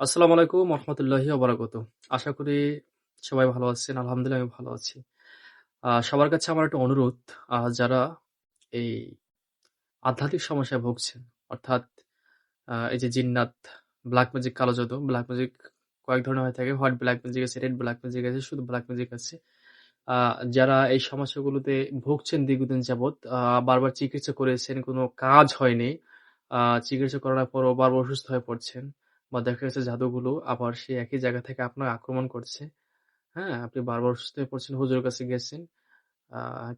আসসালামু আলাইকুম রহমতুল্লাহি ওবারাকাতু। আশা করি সবাই ভালো আছেন, আলহামদুলিল্লাহ আমি ভালো আছি। সবার কাছে আমার একটা অনুরোধ যারা এই আধ্যাত্মিক সমস্যায় ভুগছেন, অর্থাৎ এই যে জিন্নাত ব্ল্যাক ম্যাজিক কালো জাদু ব্ল্যাক ম্যাজিক কয়েক ধরনের হয়ে থাকে হোয়াইট ব্ল্যাক ম্যাজিক আছে রেড ব্ল্যাক ম্যাজিক আছে, শুধু ব্ল্যাক ম্যাজিক আছে। যারা এই সমস্যাগুলোতে ভুগছেন দীর্ঘদিন যাবৎ বারবার চিকিৎসা করেছেন, কোনো কাজ হয়নি চিকিৎসা করার পরও বারবার অসুস্থ হয়ে পড়ছেন বা দেখা গেছে জাদুগুলো আবার সেই একই জায়গা থেকে আপনার আক্রমণ করছে। হ্যাঁ আপনি বারবার অসুস্থ হয়ে পড়ছেন, হুজুরের কাছে গেছেন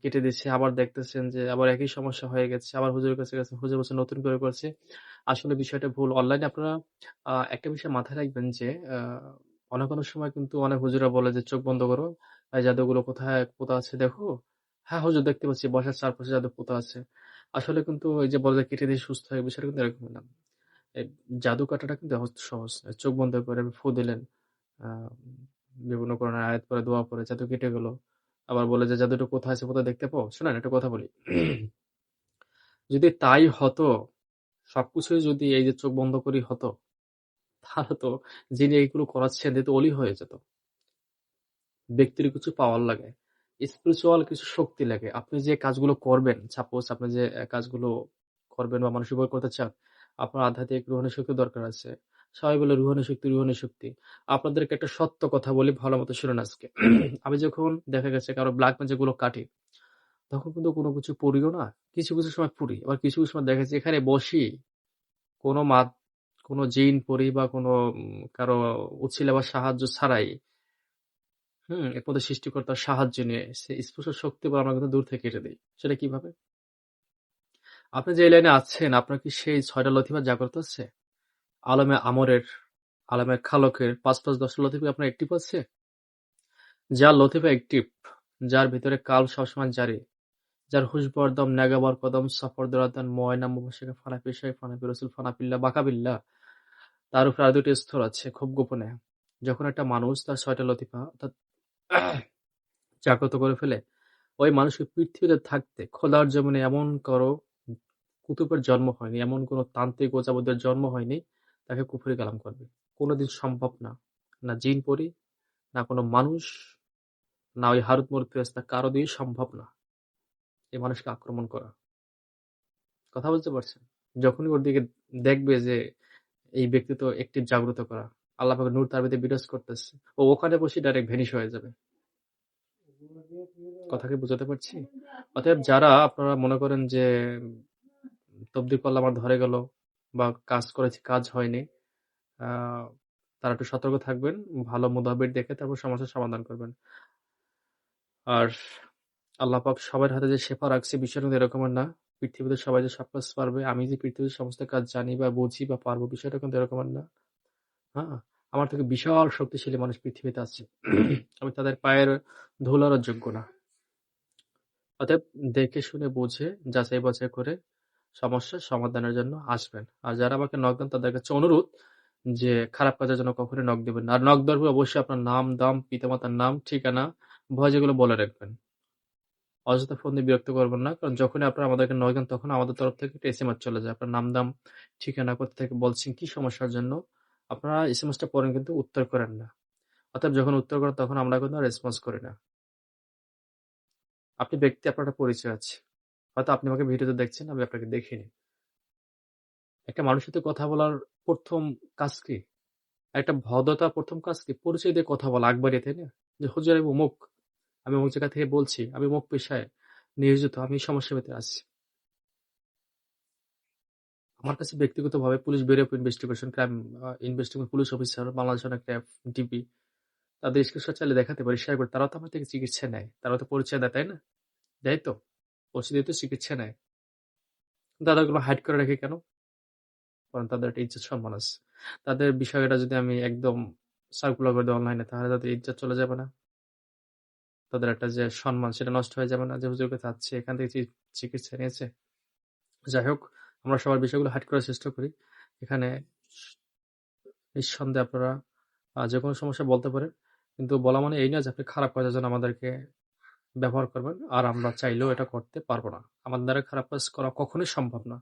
কেটে দিচ্ছে, আবার দেখতেছেন যে আবার একই সমস্যা হয়ে গেছে, আবার হুজুরের কাছে গেছেন, হুজুর বলছে নতুন করে করছে। আসলে বিষয়টা ভুল। অনলাইনে আপনারা একটা বিষয় মাথায় রাখবেন যে অনেক অনেক সময় কিন্তু অনেক হুজুরা বলে যে, চোখ বন্ধ করো জাদুগুলো কোথায় পোতা আছে দেখো? হ্যাঁ হুজুর দেখতে পাচ্ছি, বসার চারপাশে জাদু পোতা আছে। আসলে কিন্তু এই যে বলে কেটে দিয়ে সুস্থ হয়ে বিষয়টা কিন্তু এরকম না। জাদু কাটাটা কিন্তু সহজ। চোখ বন্ধ করে ফু দিলেন বিভিন্ন কোরআনের আয়াত পরে দোয়া পরে জাদু কেটে গেল। আবার বলে যে, জাদুটা কোথায় আছে কোথায় দেখতে পাও শোনেন, একটা কথা বলি। যদি তাই হতো, সবকিছুই যদি এই যে চোখ বন্ধ করি হতো, তাহলে তো যিনি এইগুলো করাচ্ছেন তো অলি হয়ে যেত। ব্যক্তির কিছু পাওয়ার লাগে স্পিরিচুয়াল কিছু শক্তি লাগে। আপনি যে কাজগুলো করবেন সাপোজ আপনি যে কাজগুলো করবেন বা মানুষ করতে চান আপনার আধ্যাত্মিক রুহানি শক্তি দরকার আছে। সবাই বলে রুহানি শক্তি রুহানি শক্তি আপনাদেরকে একটা সত্য কথা বলি ভালো মতো শুনেন আজকে। আমি যখন দেখা গেছে কারও ব্ল্যাক ম্যাজিকগুলো কাটি, তখন কিন্তু কোনো কিছু পড়িও না। কিছু কিছু সময় পড়ি, আবার কিছু কিছু সময় দেখা এখানে বসি। কোনো মাত, কোনো জিন পড়ি বা কোনো কারও উচ্ছিলে বা সাহায্য ছাড়াই, হুম এর মধ্যে সৃষ্টিকর্তার সাহায্য নিয়ে সে স্পর্শ শক্তি বলে আমরা কিন্তু দূর থেকে কেটে দিই। সেটা কীভাবে? আপনি যে লাইনে আছেন, আপনার কি সেই ছয়টা লতিফা জাগ্রত আছে? আলমে আমরের, আলমে খালকের পাঁচ পাঁচ দশটা লতিফা আপনার একটিভ আছে? যার লতিফা একটিভ যার ভিতরে কাল সবসময় জারি, যার হুশ নেগাবার কদম সফর দরাদান ময়না মুবাসিকা ফানা পেশাই ফানা রসুল ফানা পিল্লা বাকাবিল্লা তার উপরে আর দুটি স্তর আছে, খুব গোপনে। যখন একটা মানুষ তার ছয়টা লতিফা অর্থাৎ জাগ্রত করে ফেলে, ওই মানুষকে পৃথিবীতে থাকতে খোলার জমিনে এমন কারও কুতুবের জন্ম হয়নি, এমন কোনো তান্ত্রিক ওজাবদের জন্ম হয়নি, তাকে কুফরি কালাম করবে। কোনোদিন সম্ভব না। না জিন পরি, না কোনো মানুষ, না ওই হারুত মরুত ফেরেশতা, কারও দিয়ে সম্ভব না এই মানুষকে আক্রমণ করা। কথা বুঝতে পারছেন? যখনই ওর দিকে দেখবে যে এই ব্যক্তি তো একটি জাগ্রত করা, আল্লাহ নূর তার ভিতরে বিরাজ করতেছে, ও ওখানে বসে ডাইরেক্ট ভেনিশ হয়ে যাবে। কথা কি বুঝাতে পারছি? অতএব যারা আপনারা মনে করেন যে তবদি করলে আমার ধরে গেল বা কাজ করেছি, কাজ হয়নি। তারা একটু সতর্ক থাকবেন, ভালো মুদাবির দেখে তারপর সমস্যার সমাধান করবেন। আর আল্লাহ পাক সবার হাতে যে শেফা রাখছে বিষয়টা এরকমের না। পৃথিবীতে সবাই যে সব কাজ পারবে, আমি যে পৃথিবীর সমস্ত কাজ জানি বা বুঝি বা পারব, বিষয়টা কিন্তু এরকমের না। হ্যাঁ আমার থেকে বিশাল শক্তিশালী মানুষ পৃথিবীতে আছে। আমি তাদের পায়ের ধুলারও যোগ্য না। অতএব দেখে শুনে বুঝে যাচাই বাছাই করে সমস্যার সমাধানের জন্য আসবেন। আর যারা আমাকে নক দেন, তাদের কাছে অনুরোধ যে, খারাপ কাজের জন্য কখনোই নক দেবেন আর নক দেওয়ার অবশ্যই আপনার নাম, দাম, পিতামাতার নাম, ঠিকানা, ভয় যেগুলো বলে রাখবেন। অযথা ফোন দিয়ে বিরক্ত করবেন না, কারণ যখনই আপনারা আমাদেরকে নক দেন, তখন আমাদের তরফ থেকে একটা এসএমএস চলে যায়। আপনার নাম, দাম, ঠিকানা, কোথা থেকে বলছেন, কি সমস্যার জন্য, আপনারা এসএমএসটা পড়েন কিন্তু উত্তর করেন না। অর্থাৎ যখন উত্তর করেন, তখন আমরা কিন্তু রেসপন্স করি না। আপনি ব্যক্তি, আপনার পরিচয় আছে। হয়তো আপনি আমাকে ভিডিওতে দেখছেন, আমি আপনাকে দেখিনি একটা মানুষের সাথে কথা বলার প্রথম কাজ কি? একটা ভদ্রতা প্রথম কাজ কি? পরিচয় দিয়ে কথা বলা আকবারিয়া তাই না? যে, হুজুর, আমি অমুক। আমি অমুক জায়গা থেকে বলছি, আমি অমুক পেশায় নিয়োজিত, আমি সমস্যা ভিতরে আছি। আমার কাছে ব্যক্তিগতভাবে police bureau of investigation, crime investigation police officer, Bangladesh অনেক ডিবি তাদের স্ক্রিনশট চাইলে দেখাতে পারি, শেয়ার করে। তারাও তো আমার থেকে চিকিৎসা নেয়, তারাও তো পরিচয় দেয়, তাই না? দেয় তো। দিয়ে চিকিৎসা নেয়। দাদাগুলো হাইড করে রাখে কেন? কারণ তাদের একটা ইজ্জত সম্মান আছে। তাদের বিষয়টা যদি আমি একদম সার্কুলার করে দিই অনলাইনে তাহলে তাদের ইজ্জত চলে যাবে না। তাদের একটা যে সম্মান, সেটা নষ্ট হয়ে যাবে না। যে হুজুরকে চাচ্ছে এখান থেকে চিকিৎসা নিয়েছে। যাই হোক, আমরা সবার বিষয়গুলো হাইড করার চেষ্টা করি। এখানে নিঃসন্দেহে আপনারা যে কোনো সমস্যা বলতে পারেন। কিন্তু বলা মানে এই না যে আপনি খারাপ কাজের জন্য আমাদেরকে ব্যবহার করবেন, আর আমরা চাইলেও এটা করতে পারব না। আমার দ্বারা খারাপ কাজ করা কখনোই সম্ভব না।